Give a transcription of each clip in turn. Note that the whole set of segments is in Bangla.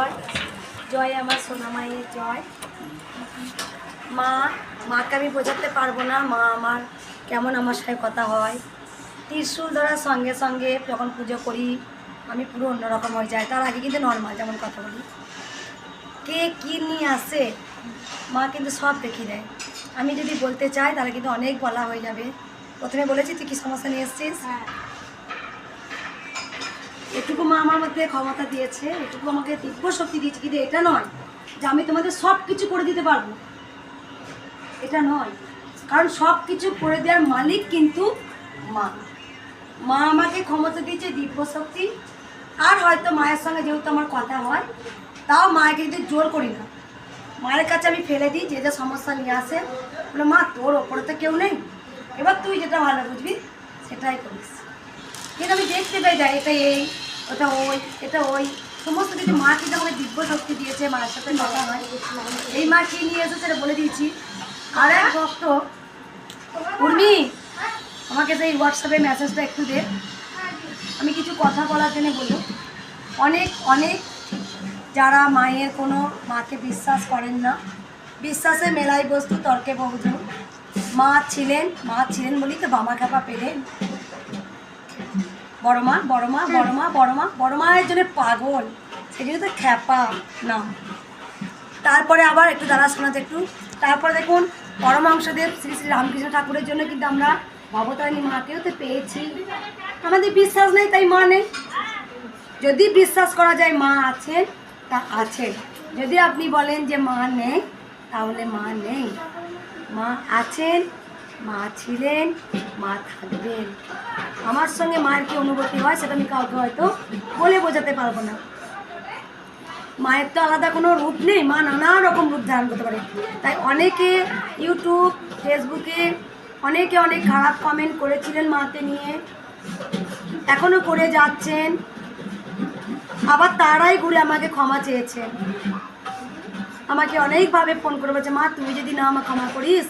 জয়। জয় আমার সোনা মায়ের জয়। মা, মাকে আমি বোঝাতে পারব না, মা আমার কেমন আমার সাথে কথা হয়। ত্রিশুল ধরার সঙ্গে সঙ্গে যখন পুজো করি, আমি পুরো অন্যরকম হয়ে যায় তার আগে কিন্তু নর্মাল যেমন কথা বলি। কে কী নিয়ে আসে, মা কিন্তু সব দেখিয়ে দেয়। আমি যদি বলতে চাই, তাহলে কিন্তু অনেক বলা হয়ে যাবে। প্রথমে বলেছি, তুই কী সমস্যা নিয়ে এসছিস? এটুকু মা আমার মধ্যে ক্ষমতা দিয়েছে, এটুকু আমাকে দিব্য শক্তি দিয়েছে, কিন্তু এটা নয় যে আমি তোমাদের সব কিছু করে দিতে পারব। এটা নয়। কারণ সব কিছু করে দেওয়ার মালিক কিন্তু মা। মা আমাকে ক্ষমতা দিয়েছে দিব্য শক্তি আর হয়তো মায়ের সঙ্গে যেহেতু আমার কথা হয়, তাও মায়েকে কিন্তু জোর করি না, মায়ের কাছে আমি ফেলে দিই, যে যে সমস্যা নিয়ে আসে। বলে, মা, তোর ওপরে তো কেউ নেই। এবার তুই যেটা ভালো বুঝবি, সেটাই করিস। কিন্তু আমি দেখতে পাই, যাই, এটা এই, ওটা ওই, এটা ওই। সমস্ত কিছু মা কিন্তু আমাকে দিব্য শক্তি দিয়েছে, মায়ের সাথে কথা হয়, এই মা কি নিয়ে এসেছে সেটা বলে দিয়েছি। আর এক ভক্ত, উর্মি, আমাকে সেই হোয়াটসঅ্যাপে মেসেজটা একটু দে। আমি কিছু কথা বলার জন্য বলব। অনেক অনেক যারা মায়ের কোনো মাকে বিশ্বাস করেন না, বিশ্বাসে মেলাই বস্তু তর্কে বহুজন। মা ছিলেন মা ছিলেন বলেই তো বামা খাপা পেলেন। বড় মা বড় মা বড় মা বড় মা বড় মায়ের জন্য পাগল। সেই জন্য তো খ্যাপা নাম তারপরে আবার একটু দাঁড়া শোনাতে একটু। তারপরে দেখুন পরমাংসদেব শ্রী শ্রী রামকৃষ্ণ ঠাকুরের জন্য কিন্তু আমরা ভবতারিণী মাকেও তো পেয়েছি। আমাদের বিশ্বাস নেই, তাই মা নেই। যদি বিশ্বাস করা যায় মা আছেন, তা আছেন। যদি আপনি বলেন যে মা নেই, তাহলে মা নেই। মা আছেন মা ছিলেন, মা থাকবেন। আমার সঙ্গে মায়ের কি অনুভূতি হয় সেটা আমি কাউকে হয়তো বলে বোঝাতে পারব না। মায়ের তো আলাদা কোনো রূপ নেই, মা নানা রকম রূপ ধারণ করতে পারে। তাই অনেকে ইউটিউব, ফেসবুকে অনেকে অনেক খারাপ কমেন্ট করেছিলেন মাকে নিয়ে। এখনও করে যাচ্ছেন। আবার তারাই ঘুরে আমাকে ক্ষমা চেয়েছেন আমাকে অনেকভাবে ফোন করে বলছে মা তুই যদি না আমার ক্ষমা করিস,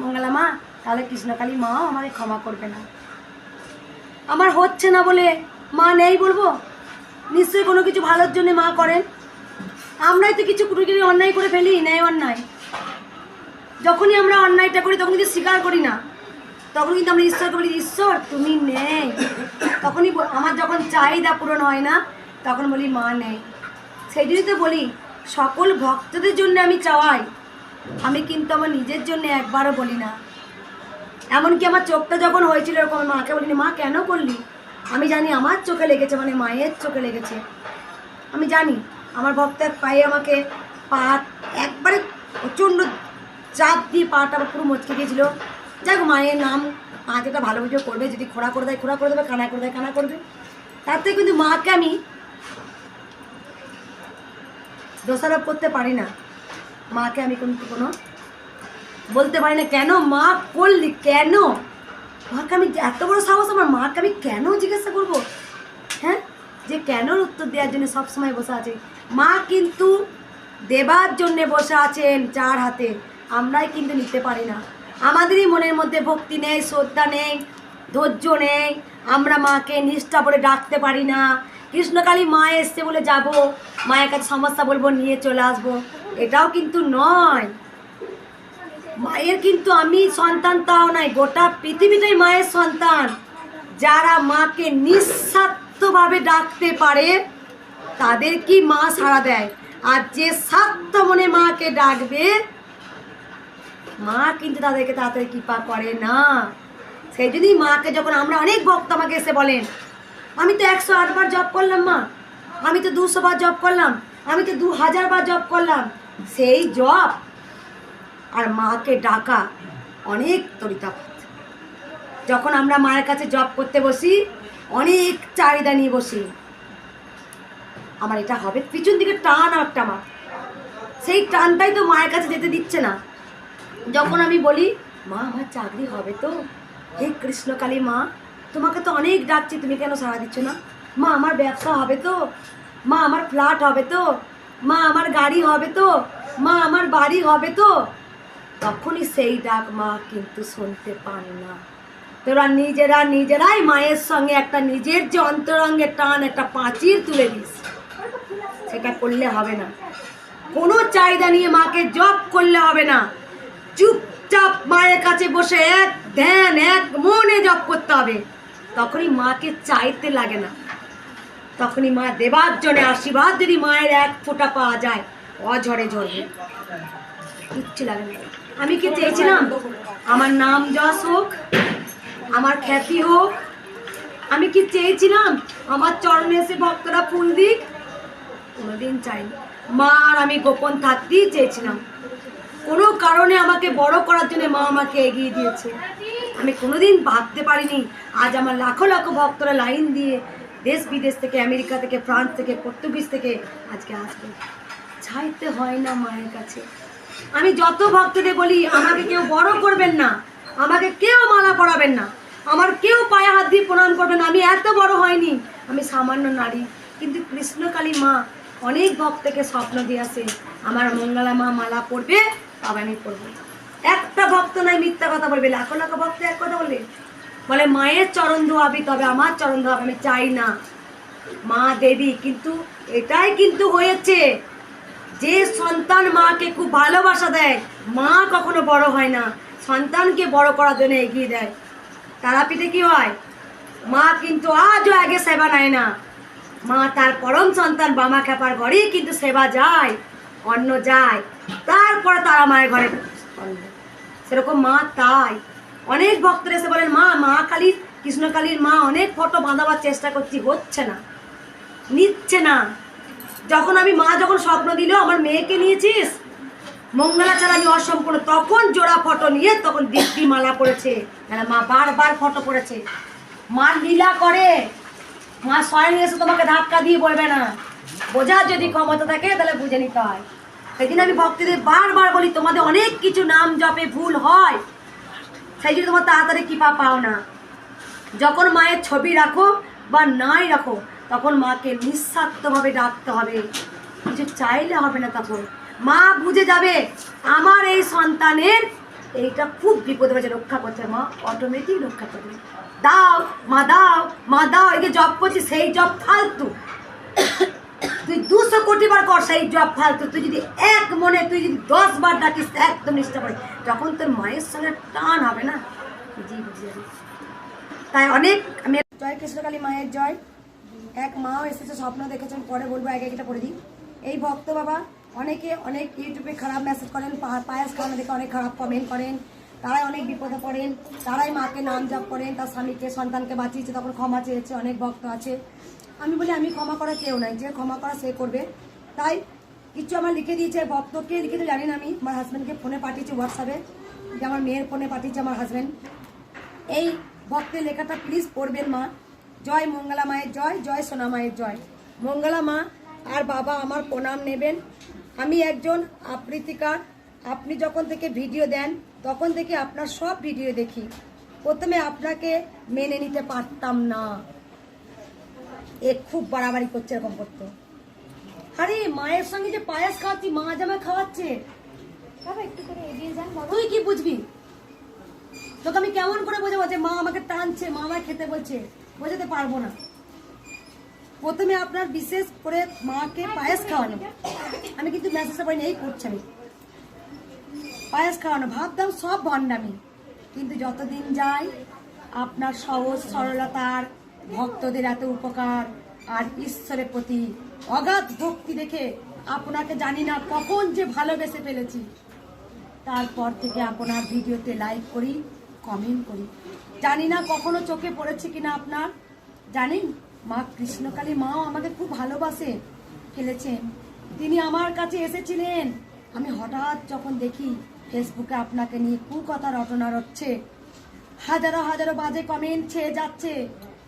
মঙ্গলা মা তাহলে কৃষ্ণকালী মাও আমাকে ক্ষমা করবে না। আমার হচ্ছে না বলে মা নেই বলব? নিশ্চয়ই কোনো কিছু ভালোর জন্য মা করেন। আমরাই তো কিছু কুটুকিরি অন্যায় করে ফেলি নেই অন্যায়। যখনই আমরা অন্যায়টা করি তখন কিন্তু স্বীকার করি না। তখন কিন্তু আমরা ঈশ্বরকে বলি, ঈশ্বর, তুমি নেই। তখনই আমার যখন চাহিদা পূরণ হয় না, তখন বলি, মা নেই। সেই জন্যই তো বলি, সকল ভক্তদের জন্য আমি চাওয়াই। আমি কিন্তু আমার নিজের জন্য একবারও বলি না। এমনকি আমার চোখটা যখন হয়েছিল এরকম মাকে বলিনি, মা, কেন করলি? আমি জানি আমার চোখে লেগেছে মানে মায়ের চোখে লেগেছে। আমি জানি, আমার ভক্তের পায়ে আমাকে পা, একবারে প্রচণ্ড চাপ দিয়ে পাটা পুরো মচকে দিয়েছিল যাক, মায়ের নাম, মা যেটা ভালো বুঝে করবে, যদি খোড়া করে দেয়, খোড়া করে দেবে, কানা করে দেয়, কানা করবে। তার থেকে কিন্তু মাকে আমি দোষারোপ করতে পারি না। মাকে আমি কিন্তু কোনো বলতে পারি না কেন? মা করলি কেন? মাকে আমি এত বড় সাহস, আমার মাকে আমি কেন জিজ্ঞাসা করব? হ্যাঁ? যে কেন উত্তর দেওয়ার জন্য সবসময় বসে আছে। মা কিন্তু দেবার জন্যে বসে আছেন চার হাতে। আমরাই কিন্তু নিতে পারি না। আমাদেরই মনের মধ্যে ভক্তি নেই, শ্রদ্ধা নেই, ধৈর্য নেই। আমরা মাকে নিষ্ঠা করে ডাকতে পারি না। কৃষ্ণকালী মা এসছে বলে যাব। মায়ের কাছে সমস্যা বলব, নিয়ে চলে আসব। এটাও কিন্তু নয়। মায়ের কিন্তু আমি সন্তান তাও নাই, গোটা পৃথিবীটাই মায়ের সন্তান। যারা মাকে নিঃস্বার্থভাবে ডাকতে পারে, তাদের কি মা সাড়া দেয়? আর যে স্বার্থ মনে মাকে ডাকবে, মা কিন্তু তাদেরকে তাড়াতাড়ি কৃপা করে না। সেই জন্যই মাকে যখন আমরা অনেক ভক্ত আমাকে এসে বলেন, আমি তো একশো আটবার জব করলাম, মা। আমি তো দুশো বার জব করলাম। আমি তো দু হাজার বার জব করলাম। সেই জব আর মাকে ডাকা অনেক তরিতাপথ যখন আমরা মায়ের কাছে জব করতে বসি, অনেক চাহিদা নিয়ে বসি। আমার এটা হবে। পিছন দিকে টান আর একটা আমার সেই টানটাই তো মায়ের কাছে যেতে দিচ্ছে না। যখন আমি বলি, মা, আমার চাকরি হবে তো। হে কৃষ্ণকালী মা, তোমাকে তো অনেক ডাকছি, তুমি কেন সাড়া দিচ্ছ না? মা, আমার ব্যবসা হবে তো। মা, আমার ফ্ল্যাট হবে তো। মা, আমার গাড়ি হবে তো। মা, আমার বাড়ি হবে তো। তখনই সেই ডাক মা কিন্তু শুনতে পান না। তোরা নিজেরা নিজেরাই মায়ের সঙ্গে একটা নিজের যে অন্তরঙ্গের টান, একটা পাঁচির তুলে দিস। সেটা করলে হবে না। কোনো চাহিদা নিয়ে মাকে জব করলে হবে না। চুপচাপ মায়ের কাছে বসে এক ধ্যান, এক মনে জব করতে হবে। তখনই মাকে চাইতে লাগে না। তখনই মা দেবার জন্য আশীর্বাদ যদি মায়ের এক ফোঁটা পাওয়া যায়, অঝরে ঝরবে। লাগে আমি কি চেয়েছিলাম? আমার নাম যশ হোক, আমার খ্যাতি হোক, আমি কি চেয়েছিলাম? আমার চরণে এসে ভক্তরা ফুল দিক? কোনোদিন চাইনি। মা আর আমি গোপন থাকতেই চেয়েছিলাম। কোনো কারণে আমাকে বড় করার জন্য মা আমাকে এগিয়ে দিয়েছে। আমি কোনোদিন ভাবতে পারিনি, আজ আমার লাখো লাখো ভক্তরা লাইন দিয়ে দেশ বিদেশ থেকে, আমেরিকা থেকে, ফ্রান্স থেকে, পর্তুগিজ থেকে আজকে আসবে। চাইতে হয় না মায়ের কাছে। আমি যত ভক্তদের বলি, আমাকে কেউ বড় করবেন না। আমাকে কেউ মালা পরাবেন না। আমার কেউ পায়ে হাত দিয়ে প্রণাম করবেন আমি এত বড় হয়নি। আমি সামান্য নারী। কিন্তু কৃষ্ণকালী মা অনেক ভক্তকে স্বপ্ন দিয়ে আসে, আমার মঙ্গলা মা মালা পরবে, তবে আমি পরবো একটা ভক্ত নাই মিথ্যা কথা বলবে। লাখো লাখো ভক্ত এক কথা বলে। বলে, মায়ের চরণ ধোয়াবি, তবে আমার চরণ ধোয়াবি, আমি চাই না। মা দেবী, কিন্তু এটাই কিন্তু হয়েছে। যে সন্তান মাকে খুব ভালোবাসা দেয়, মা কখনো বড় হয় না। সন্তানকে বড় করার জন্য এগিয়ে দেয়। তারাপীঠে কি হয়? মা কিন্তু আজও আগে সেবা নেয় না। মা তার পরম সন্তান বামা খেপার ঘরেই কিন্তু সেবা যায়, অন্ন যায়। তারপরে তারা মায়ের ঘরে সেরকম মা তাই। অনেক ভক্তরা এসে বলেন, মা মা কালীর, কৃষ্ণকালীর মা, অনেক ফটো বাঁধাবার চেষ্টা করছি, হচ্ছে না। নিচ্ছে না। যখন আমি মা যখন স্বপ্ন দিল, আমার মেয়েকে নিয়েছিস? মঙ্গলা ছাড়া আমি অসম্পূর্ণ। তখন জোড়া ফটো নিয়ে তখন দিব্যি মালা পড়েছে। মা বারবার ফটো পড়েছে। মা লীলা করে। মা স্বয়ং এসে তোমাকে ধাক্কা দিয়ে বলবে না। বোঝার যদি ক্ষমতা থাকে, তাহলে বুঝে নিতে হয়। সেই আমি ভক্তদের বারবার বলি, তোমাদের অনেক কিছু নাম জপে ভুল হয়। সেই জন্য তোমার তাড়াতাড়ি কৃপা পাও না। যখন মায়ের ছবি রাখো বা নাই রাখো তখন মাকে নিঃস্বার্থভাবে ডাকতে হবে। কিছু চাইলে হবে না তখন। মা বুঝে যাবে, আমার এই সন্তানের এইটা খুব বিপদে হয়েছে, রক্ষা করতে মা অটোমেটিক রক্ষা করবে দাও, মা দাও মা দাও, এই যে জব করছি, সেই জব ফালতু। তুই দুশো কোটি বার কর, সেই জব ফালতু। তুই যদি এক মনে, তুই যদি দশ বার ডাকিস, একদম নিষ্ঠা করে, তখন তোর মায়ের সঙ্গে টান হবে না। জি, বুঝে তাই অনেক আমি জয় কৃষ্ণকালী মায়ের জয়। এক মাও এসেছে, স্বপ্ন দেখেছেন, পরে বলব এক একটা করে দিই। এই ভক্ত বাবা অনেকে অনেক ইউটিউবে খারাপ মেসেজ করেন পায়াস খাওয়ানো দেখে অনেক খারাপ কমেন্ট করেন, তারাই অনেক বিপদে পড়েন, তারাই মাকে নাম জপ করেন, তার স্বামীকে, সন্তানকে বাঁচিয়েছে তখন ক্ষমা চেয়েছে, অনেক ভক্ত আছে। আমি বলি, আমি ক্ষমা করা কেউ নাই যে ক্ষমা করা সে করবে। তাই কিছু আমার লিখে দিয়েছে, ভক্তকে লিখে জানি না আমি, আমার হাজব্যান্ডকে ফোনে পাঠিয়েছি হোয়াটসঅ্যাপে যে আমার মেয়ের ফোনে পাঠিয়েছে আমার হাজব্যান্ড এই ভক্তের লেখাটা প্লিজ পড়বেন মা জয় মঙ্গলা মায়ের জয় জয় সোনা মায়ের জয়। মঙ্গলা মা, আর বাবা আমার প্রণাম নেবেন। আমি একজন আবৃত্তিকার। আপনি যখন থেকে ভিডিও দেন, তখন থেকে আপনার সব ভিডিও দেখি। প্রথমে আপনাকে মেনে নিতে পারতাম না। এ খুব বাড়াবাড়ি করছে এরকম করতো। আরে, মায়ের সঙ্গে যে পায়েস খাওয়াচ্ছি, মা জামা খাওয়াচ্ছে। তুই কি বুঝবি? তোকে আমি কেমন করে বোঝাবো যে মা আমাকে টানছে, মা আমায় খেতে বলছে? বোঝাতে পারব না। প্রথমে আপনার বিশেষ করে মাকে পায়েস খাওয়ানো। আমি কিন্তু মেসেজটা পাইনি এই করছি আমি। পায়েস খাওয়ানো ভাবতাম সব ভণ্ডামি। কিন্তু যতদিন যায় আপনার সহজ সরলতার ভক্তদের এত উপকার আর ঈশ্বরের প্রতি অগাধ ভক্তি দেখে আপনাকে জানি না কখন যে ভালোবেসে ফেলেছি। তারপর থেকে আপনার ভিডিওতে লাইক করি কমেন্ট করি। জানি না কখনো চোখে পড়েছে কিনা আপনার। জানেন, মা কৃষ্ণকালী মাও আমাকে খুব ভালোবাসে ফেলেছেন তিনি আমার কাছে এসেছিলেন। আমি হঠাৎ যখন দেখি ফেসবুকে আপনাকে নিয়ে কু কথা রটনা রটছে হাজারো হাজারো বাজে কমেন্ট ছেয়ে যাচ্ছে,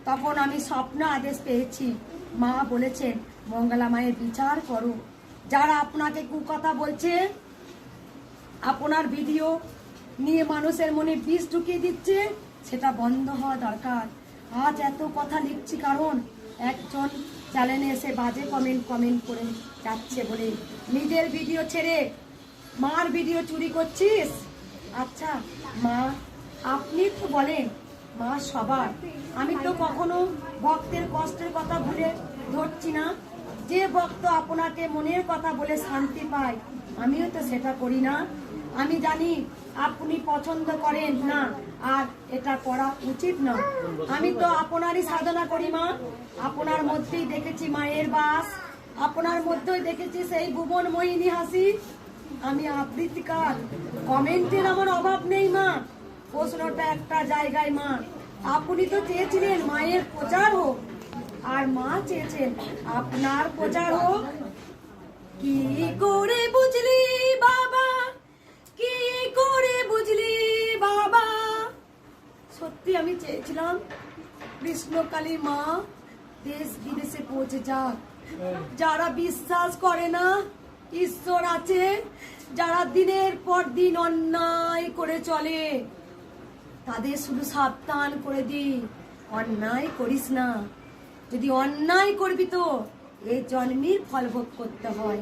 তখন আমি স্বপ্ন আদেশ পেয়েছি। মা বলেছেন, মঙ্গলা মায়ের বিচার করো। যারা আপনাকে কুকথা বলছে, আপনার ভিডিও নিয়ে মানুষের মনে বিষ ঢুকিয়ে দিচ্ছে সেটা বন্ধ হওয়া দরকার। আজ এত কথা লিখছি কারণ একজন চ্যানেলে এসে বাজে কমেন্ট কমেন্ট করে যাচ্ছে বলে। নিজের ভিডিও ছেড়ে মার ভিডিও চুরি করছিস? আচ্ছা মা, আপনি তো বলেন, মা সবার। আমি তো কখনো ভক্তের কষ্টের কথা ভুলে ধরছি না। যে ভক্ত আপনাকে মনের কথা বলে শান্তি পায়, আমিও তো সেটা করি না। আমি জানি আপনি পছন্দ করেন না, আর এটা করা উচিত না। আমি তো আপনারই সাধনা করি, মা। আপনার মধ্যেই দেখেছি মায়ের বাস। আপনার মধ্যেই দেখেছি সেই ভুবন মোহিনী হাসি। আমি আবৃত্তিকার। কমেন্টের আমার অভাব নেই, মা। প্রশ্নটা একটা জায়গায়, মা। আপনি তো চেয়েছিলেন মায়ের প্রচার হোক। আর মা চেয়েছেন আপনার প্রচার হোক। কি করে বুঝলি, বাবা? সত্যি আমি চেয়েছিলাম কৃষ্ণকালী মা দেশ বিদেশে পৌঁছে যাক। যারা বিশ্বাস করে না, ঈশ্বর আছে, যারা দিনের পর দিন অন্যায় করে চলে, তাদের শুধু সাবধান করে দি। অন্যায় করিস না। যদি অন্যায় করবি তো এই জন্মের ফল ভোগ করতে হয়।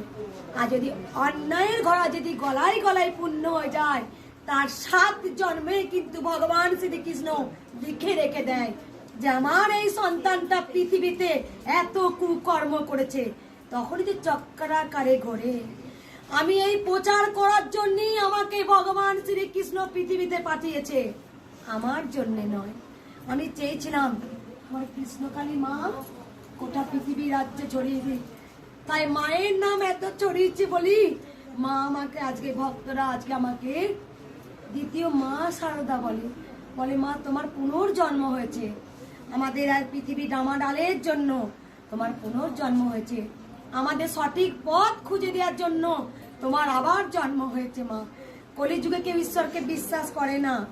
আর যদি অন্যায়ের গলা যদি গলায় গলায় পূর্ণ হয়ে যায় তার সাত জন্মে কিন্তু ভগবান শ্রীকৃষ্ণ লিখে রেখে দেয় যে আমার এই সন্তানটা পৃথিবীতে এত কুকর্ম করেছে। তখনই যে চক্রাকারে ঘরে। আমি এই প্রচার করার জন্যই আমাকে ভগবান শ্রীকৃষ্ণ পৃথিবীতে পাঠিয়েছে। আমার জন্যে নয়। আমি চেয়েছিলাম, আমার কৃষ্ণকালী মা, গোটা পৃথিবী রাজ্যে ছড়িয়ে দিই তাই মায়ের নাম এত ছড়িয়েছি বলি, মা আমাকে আজকে ভক্তরা আজকে আমাকে দ্বিতীয় মা সারদা বলে। বলে, মা, তোমার পুনর্জন্ম হয়েছে। আমাদের আর পৃথিবী ডামাডালের জন্য তোমার পুনর্জন্ম হয়েছে। আমাদের সঠিক পথ খুঁজে দেওয়ার জন্য তোমার আবার জন্ম হয়েছে, মা। কলিযুগে কেউ ঈশ্বরকে বিশ্বাস করে না।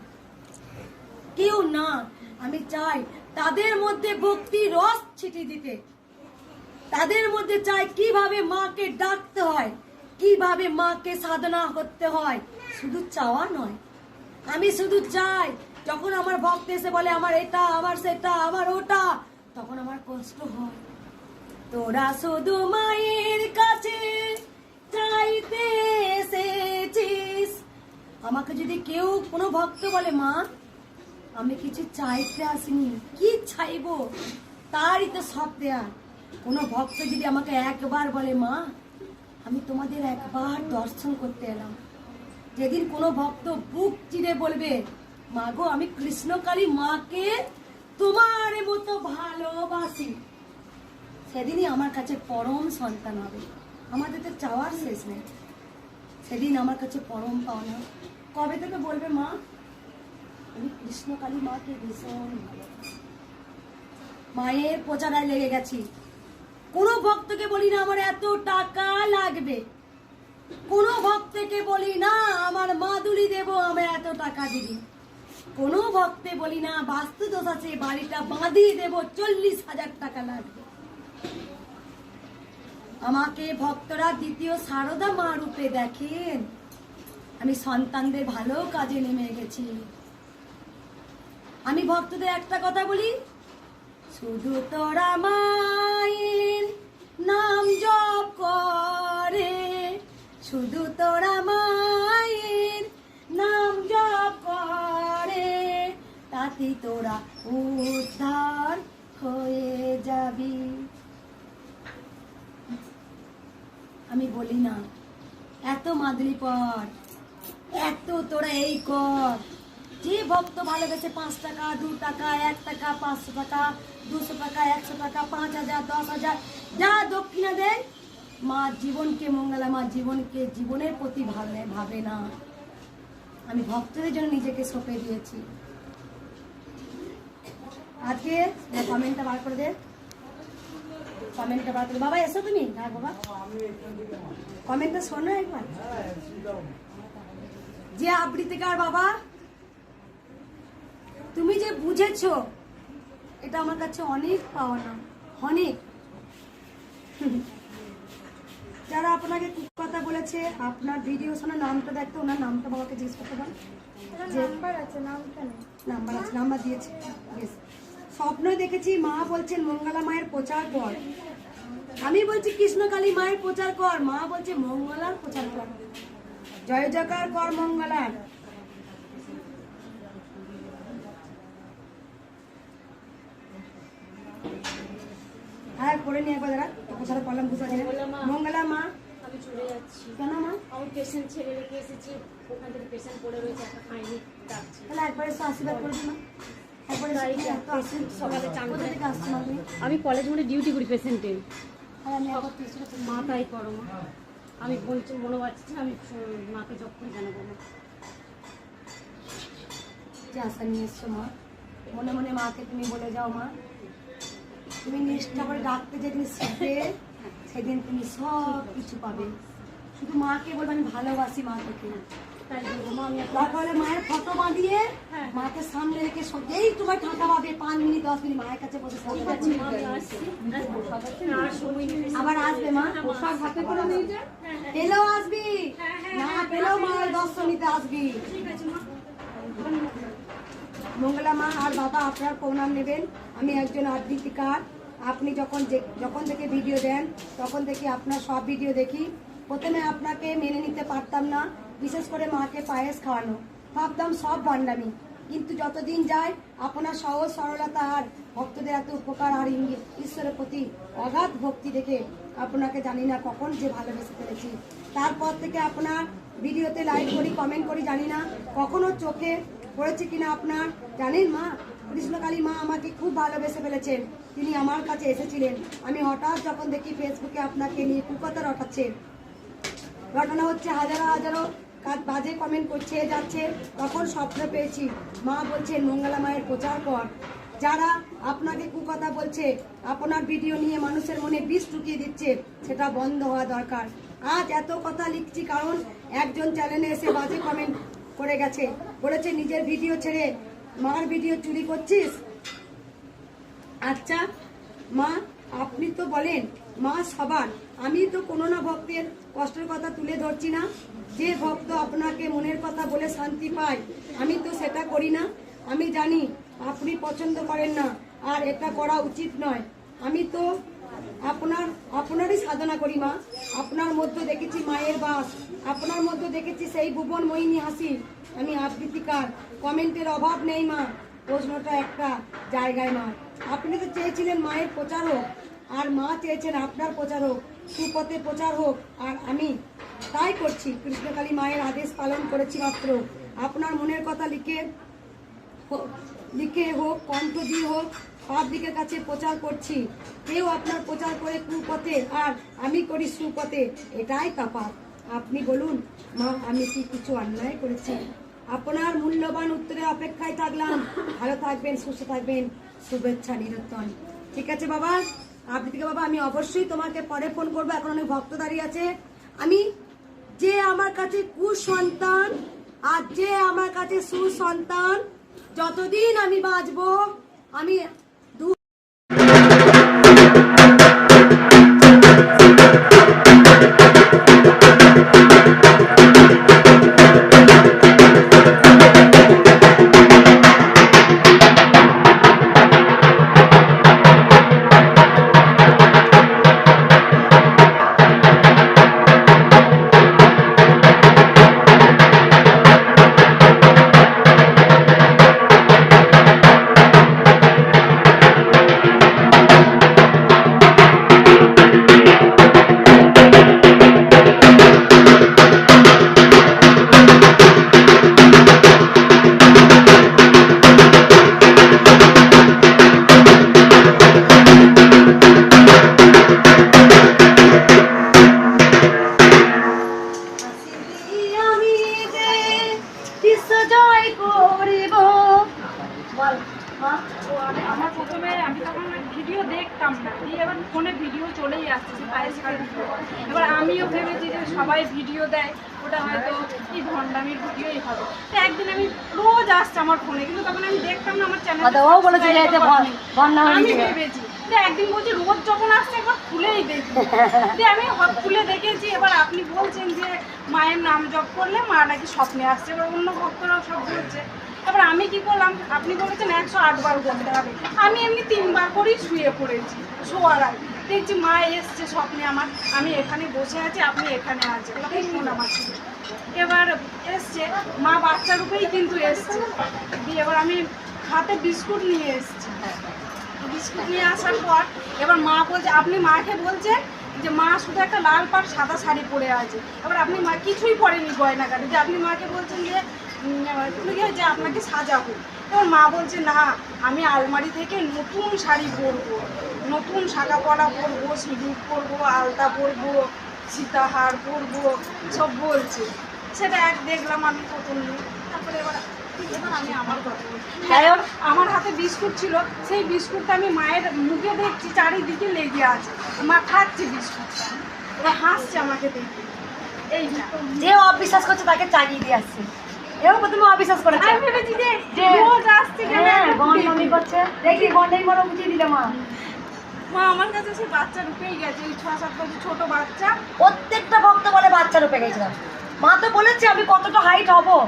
কেউ না। আমি চাই তাদের মধ্যে ভক্তি রস ছিটিয়ে দিতে। তাদের মধ্যে চাই কীভাবে মাকে ডাকতে হয়, কীভাবে মাকে সাধনা করতে হয়। শুধু চাওয়া নয় আমি শুধু চাই, যখন আমার ভক্ত এসে বলে আমার এটা, আমার সেটা, আমার ওটা, তখন আমার কষ্ট হয়। তোরা শুধু মায়ের কাছে চাইতে এসেছিস। আমাকে যদি কেউ কোনো ভক্ত বলে, মা, আমি কিছু চাইতে আসিনি, কি চাইব? তারই তো সব দেয়া কোনো ভক্ত যদি আমাকে একবার বলে, মা, আমি তোমাদের একবার দর্শন করতে এলাম। যেদিন কোনো ভক্ত বুক চিরে বলবে মা গো আমি কৃষ্ণকালী মাকে তোমার মতো ভালোবাসি। সেদিনই আমার কাছে পরম সন্তান হবে। আমাদের তো চাওয়ার শেষ নেই। সেদিন আমার কাছে পরম পাওনা। কবে থেকে বলবে মা? আমি কৃষ্ণকালী মাকে ভীষণ ভালোবাসি। মায়ের প্রচারায় লেগে গেছি। কোনো ভক্তকে বলি না, আমার এত টাকা লাগবে। কোনো ভক্তকে বলি না, আমার মাদুলি দেব আমি এত টাকা দিবি। কোনো ভক্তে বলি না বাস্তু দোষ আছে, বাড়িটা বাঁধিয়ে দেব, চল্লিশ হাজার টাকা লাগবে। আমাকে ভক্তরা দ্বিতীয় সারদা মা রূপে দেখেন। আমি সন্তানদের ভালো কাজে নেমে গেছি। আমি ভক্তদের একটা কথা বলি, শুধু তোরা মায়ের নাম জপ করে। শুধু তোরা মায়ের নাম জপ করে তাতে তোরা উদ্ধার হয়ে যাবি। আমি বলি না, এত মাদুলি পর, এত তোরা এই কর। যে ভক্ত ভালোবেসে পাঁচ টাকা, দু টাকা, এক টাকা, পাঁচশো টাকা, দুশো টাকা, একশো টাকা, পাঁচ হাজার, দশ হাজার, যা দক্ষিণা দেয় মা জীবনকে মঙ্গলা, মা জীবনকে জীবনের প্রতি ভাবে ভাবে না। আমি ভক্তদের জন্য নিজেকে সঁপে দিয়েছি। আজকে কমেন্টটা বার করে দে। কমেন্টটা বার করে বাবা, এসো তুমি। না বাবা। কমেন্টটা শোনো একবার। যে আবৃত্তিকার বাবা, তুমি যে বুঝেছ, এটা আমার কাছে অনেক পাওনা। অনেক। যারা আপনাকে কথা বলেছে আপনার ভিডিও শোনা নামটা দেখতে ওনার নামটা বাবাকে জিজ্ঞেস করতে পারেন? নাম্বার আছে নামটা নেই। নাম্বার আছে নাম্বার দিয়েছে। Yes. স্বপ্ন দেখেছি মা বলছেন মঙ্গলা মায়ের প্রচার কর। আমি বলছি কৃষ্ণকালী মায়ের প্রচার কর। মা বলছে মঙ্গলার প্রচার কর। জয় জয়কার কর মঙ্গলার। হ্যাঁ করে নিয়ে একবার দাঁড়া পারলাম মঙ্গলা মা। আমি চলে যাচ্ছি। কেন মা? আমার পেশেন্ট ছেড়ে রেখে এসেছি। ওখান থেকে পেশেন্ট পড়ে রয়েছে একটা খাইনি ডাকছি। তাহলে একবার এসে আশীর্বাদ করে দিন একবার এত সকালে চান করে। থেকে আমি কলেজ মোড়ে ডিউটি করি পেশেন্টের আর আমি মা তাই করো মা। আমি বলছি মনে পাচ্ছি আমি মাকে যখন জানাব না আশা নিয়ে এসছো মা। মনে মনে মাকে তুমি বলে যাও মা। তুমি নিষ্ঠা করে ডাকতে যেদিন শিখবে সেদিন তুমি সব কিছু পাবে। শুধু মাকে বলবে আমি ভালোবাসি মা তোকে। তারপরে মায়ের ফটো বাঁধিয়ে হ্যাঁ। মাকে সামনে রেখে যেই তোমার ফাঁকা পাবে পাঁচ মিনিট দশ মিনিট মায়ের কাছে বসে আবার আসবে মা? পোশাক হাতে করে হ্যাঁ, হ্যাঁ। পেলেও আসবি? না পেলেও মায়ের দর্শনীতে আসবি। মঙ্গলা মা আর বাবা আপনার প্রণাম নেবেন। আমি একজন আবৃত্তিকার আপনি যখন যখন থেকে ভিডিও দেন, তখন থেকে আপনার সব ভিডিও দেখি। প্রথমে আপনাকে মেনে নিতে পারতাম না, বিশেষ করে মাকে পায়েস খাওয়ানো। ভাবতাম সব বান্ডামি কিন্তু যতদিন যায়, আপনার সহজ সরলতা আর ভক্তদের এত উপকার আর ইঙ্গিত, ঈশ্বরের প্রতি অগাধ ভক্তি দেখে আপনাকে জানি না কখন যে ভালোবেসে ফেলেছি। তারপর থেকে আপনার ভিডিওতে লাইক করি কমেন্ট করি, জানি না কখনো চোখে পড়েছে কিনা আপনার জানেন মা? কৃষ্ণকালী মা আমাকে খুব ভালোবেসে ফেলেছেন। তিনি আমার কাছে এসেছিলেন। আমি হঠাৎ যখন দেখি ফেসবুকে আপনাকে নিয়ে কুকথা রটাচ্ছেন ঘটনা হচ্ছে, হাজারো হাজারো কাজ বাজে কমেন্ট করছে, যাচ্ছে। তখন স্বপ্ন পেয়েছি। মা বলছেন মঙ্গলা মায়ের প্রচার কর। যারা আপনাকে কুকথা বলছে, আপনার ভিডিও নিয়ে মানুষের মনে বিষ ঢুকিয়ে দিচ্ছে, সেটা বন্ধ হওয়া দরকার। আজ এত কথা লিখছি কারণ একজন চ্যানেলে এসে বাজে কমেন্ট করে গেছে। বলেছে, নিজের ভিডিও ছেড়ে মার ভিডিও চুরি করছিস? আচ্ছা মা, আপনি তো বলেন, মা সবার। আমি তো কোনো না ভক্তের কষ্টের কথা তুলে ধরছি না। যে ভক্ত আপনাকে মনের কথা বলে শান্তি পায়, আমি তো সেটা করি না। আমি জানি, আপনি পছন্দ করেন না, আর এটা করা উচিত নয়। আমি তো আপনার, আপনারই সাধনা করি, মা। আপনার মধ্যে দেখেছি মায়ের বাস। আপনার মধ্যে দেখেছি সেই ভুবন মোহিনী হাসি। আমি আবৃত্তিকার। কমেন্টের অভাব নেই, মা। প্রশ্নটা একটা জায়গায়, মা। আপনি তো চেয়েছিলেন মায়ের প্রচার হোক। আর মা চেয়েছেন আপনার প্রচার হোক। সুপথে প্রচার হোক। আর আমি তাই করছি। কৃষ্ণকালী মায়ের আদেশ পালন করেছি মাত্র। আপনার মনের কথা লিখে লিখে হোক, কণ্ঠ দিয়ে হোক পাবলিকের কাছে প্রচার করছি। কেউ আপনার প্রচার করে কুপথে, আর আমি করি সুপথে, এটাই তাপাত আপনি বলুন, মা, আমি কি কিছু অন্যায় করেছি? আপনার মূল্যবান উত্তরের অপেক্ষায় থাকলাম। ভালো থাকবেন, সুস্থ থাকবেন। শুভেচ্ছা নিরন্তন ঠিক আছে, বাবা? থেকে, বাবা, আমি অবশ্যই তোমাকে পরে ফোন করব। এখন অনেক ভক্ত দাঁড়িয়ে আছে। আমি যে আমার কাছে কুসন্তান, আর যে আমার কাছে সুসন্তান, যতদিন আমি বাঁচবো, আমি ও বলেছে যে এতে একদিন বলছি রোজ যখন আসছে একবার খুলেই দেখি। আমি খুলে দেখেছি। এবার আপনি বলছেন যে মায়ের নাম জপ করলে মা নাকি স্বপ্নে আসছে এবার অন্য ভক্তরাও সব বলছে। এবার আমি কি করলাম? আপনি বলেছেন একশো আট বার করতে হবে। আমি এমনি তিনবার করেই শুয়ে পড়েছি শোয়ার আগে। দেখছি মা এসছে স্বপ্নে আমার। আমি এখানে বসে আছি আপনি এখানে আছেন। ফোন আমার ছিল? এবার এসছে। মা বাচ্চা রূপেই কিন্তু এসছে। দিয়ে এবার আমি হাতে বিস্কুট নিয়ে এসছি। বিস্কুট নিয়ে আসার পর এবার মা বলছে আপনি মাকে বলছেন যে মা শুধু একটা লাল পাড় সাদা শাড়ি পরে আছে। এবার আপনি মা কিছুই পরেনি গয়নাগাটি। যে আপনি মাকে বলছেন যে তুমি কি যে আপনাকে সাজাবো। এবার মা বলছে না আমি আলমারি থেকে নতুন শাড়ি পরবো। নতুন শাখা পরা পরবো সিঁদুর পরবো আলতা পরবো সীতাহার পরবো সব বলছে। সেটা এক দেখলাম আমি প্রথম তারপরে এবার এবার আমি আমার কথা বলছি। আমার হাতে বিস্কুট ছিল। সেই বিস্কুটটা আমি মায়ের মুখে দেখছি চারিদিকে লেগে আছে। মা খাচ্ছে বিস্কুটটা ওরা হাসছে আমাকে দেখে। এইটা যে। অবিশ্বাস করছে তাকে চাগিয়ে দিয়ে আসছে। এও প্রথমে অবিশ্বাস করেছে। আমি ভেবেছি যে যে- রোজ আসছে কেন? হ্যাঁ গন্ডমি করছে। দেখি গন্ডাই বড় বুঝিয়ে দিলে মা। মা আমার কাছে সে বাচ্চা ঢুকেই গেছে। ওই ছ সাত বছর ছোট বাচ্চা। প্রত্যেকটা ভক্ত বলে বাচ্চা রূপে গেছিলাম মা তো বলেছে আমি কতটা হাইট হব?